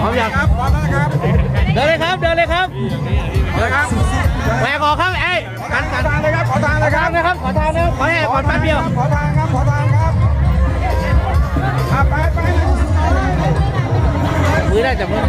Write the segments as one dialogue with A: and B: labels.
A: พร้อมยัง
B: ครับพร้อมแล้วครับ
A: เดินเลยครับเดินเลยครับ
B: เดินครับ
A: แหวกออกครับไอ้กันกั
B: นทางเลยครับขอทางเล
A: ย
B: ครับ
A: นะครับขอทางนะครับขอแหกขอแป๊บเดียว
B: ขอทางครับขอทางครับไปไป
A: มือได้จับมือ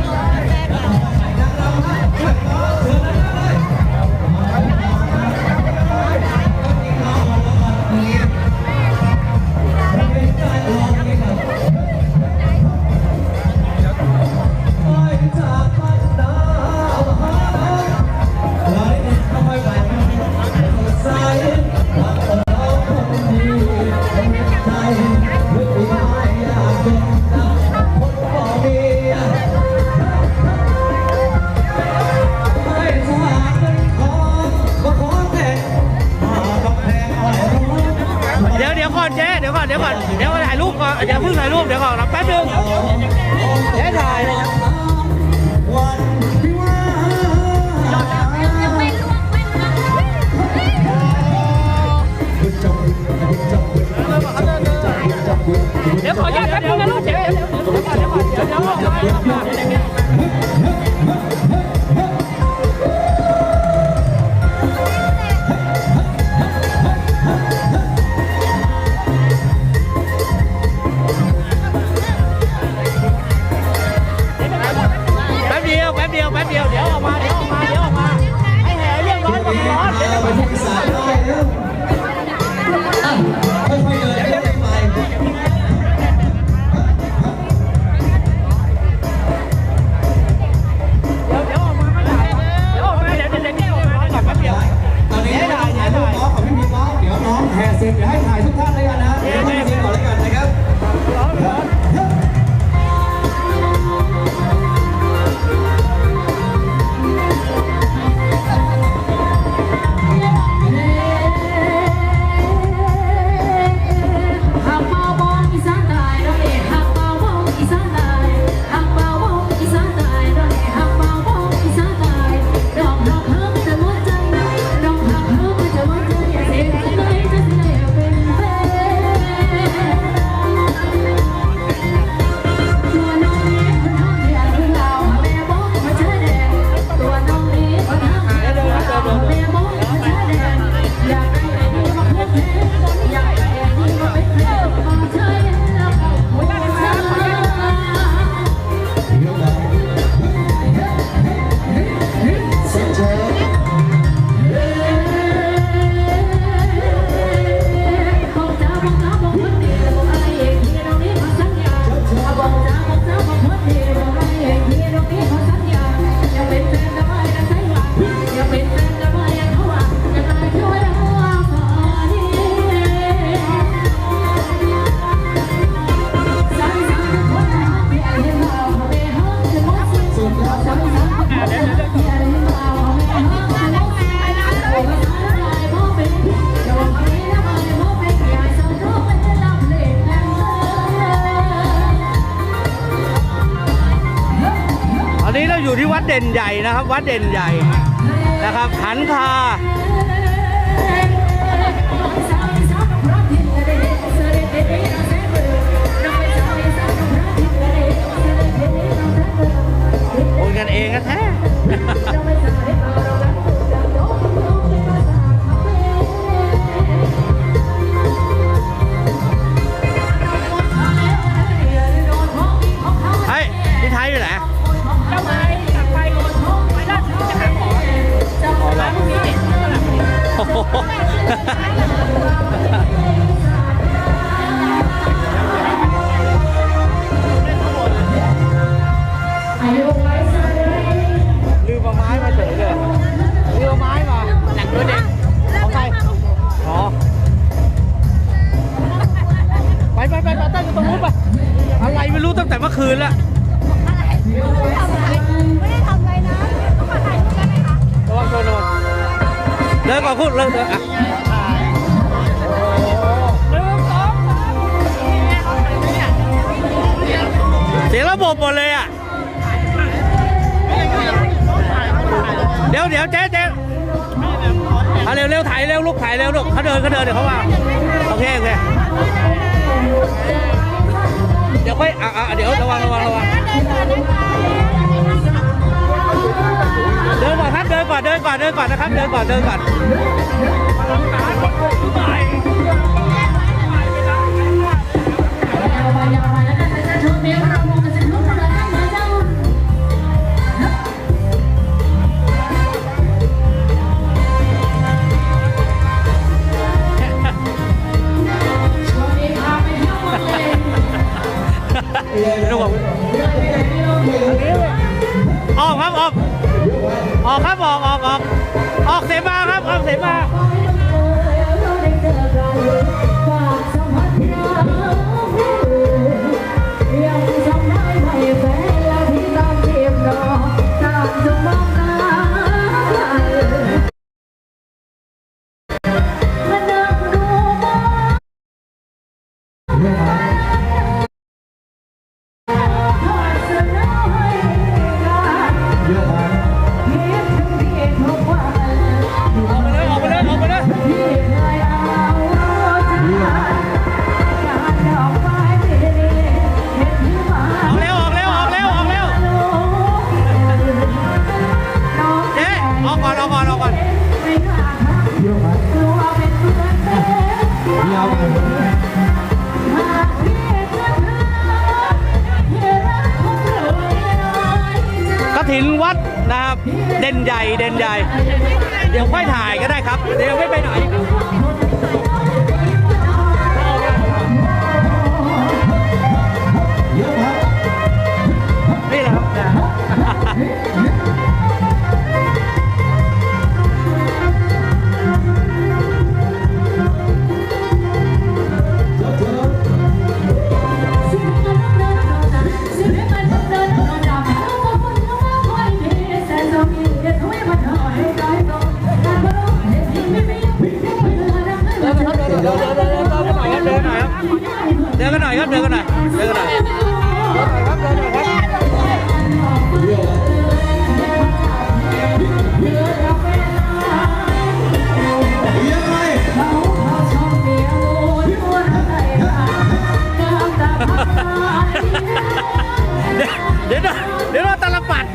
A: ดเด่นให
C: ญ่นะครั
A: บ วัดเด่นใหญ่นะครับขันคาโอนกันเองนะแท้ คืนแล้วอ
D: ไม่ได้ทำไรนะต้องถ่ายรูปไไหมคะ
A: ระวังดนระวก่อนพูดเดินเดินอะเสียระบบหมดเลยอะ เดี๋ยวเดี๋ยวเจ๊เจ๊เร็วเร็วถ่ายเร็วลูกถ่ายเร็วลูกเขาเดินเขาเดินเดี๋ยวเขามาโอเคโอเค ดี๋ยวค่อยอะอะเดี๋ยวระวังระวังระวัง
D: เดินก่อนค
A: รับเดินก่อนเดินก่อนเดินก่อนนะครับเดินก่อนเดินก่อน
C: ไม่อ
A: อกครับออก ออกครับออกออกออกออกเสียมาครับออกเสี
C: ยมา ถิน
A: วั
C: ด
A: นะครับ เด่นใหญ่เด่นใหญ่ เดี๋ยวค่อยถ่ายก็ได้ครับ เดี๋ยวไม่ไปไหนนี่แหละครับ
E: เดิ
A: นกันหน่อยครับเดินกันหน่อยครับเดินกันหน่อยเดินกันหน่อยเดี๋ยวเดี๋ยวเราตะบปัด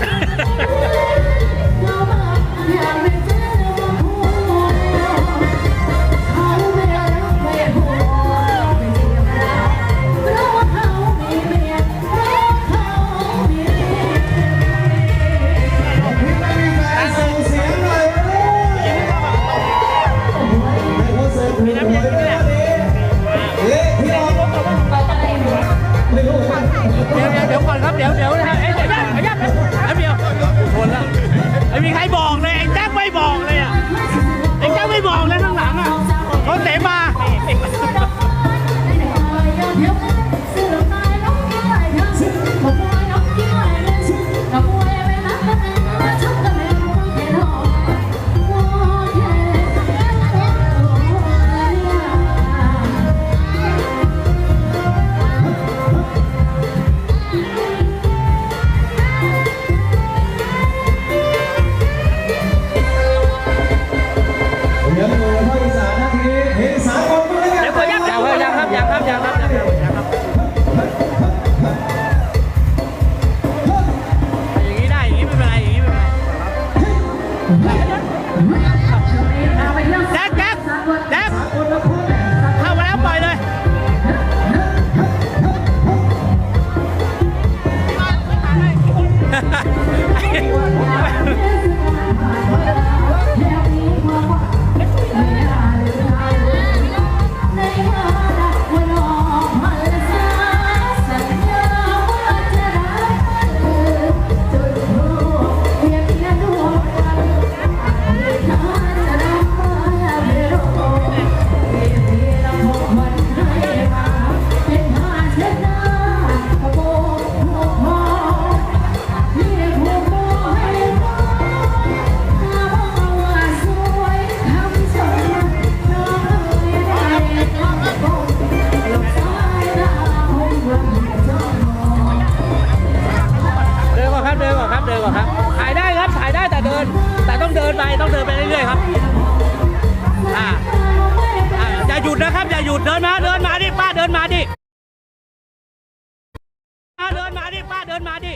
A: ะครับ อย่าห
E: ยุดเดินมาเดิ
A: นมาดิป้าเดินมาดิป้าเดินมาดิป้าเดินมาดิ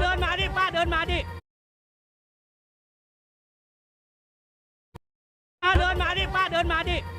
C: เดินมาดิป้าเดินมาดิเดินมาดิป้าเดินมาดิ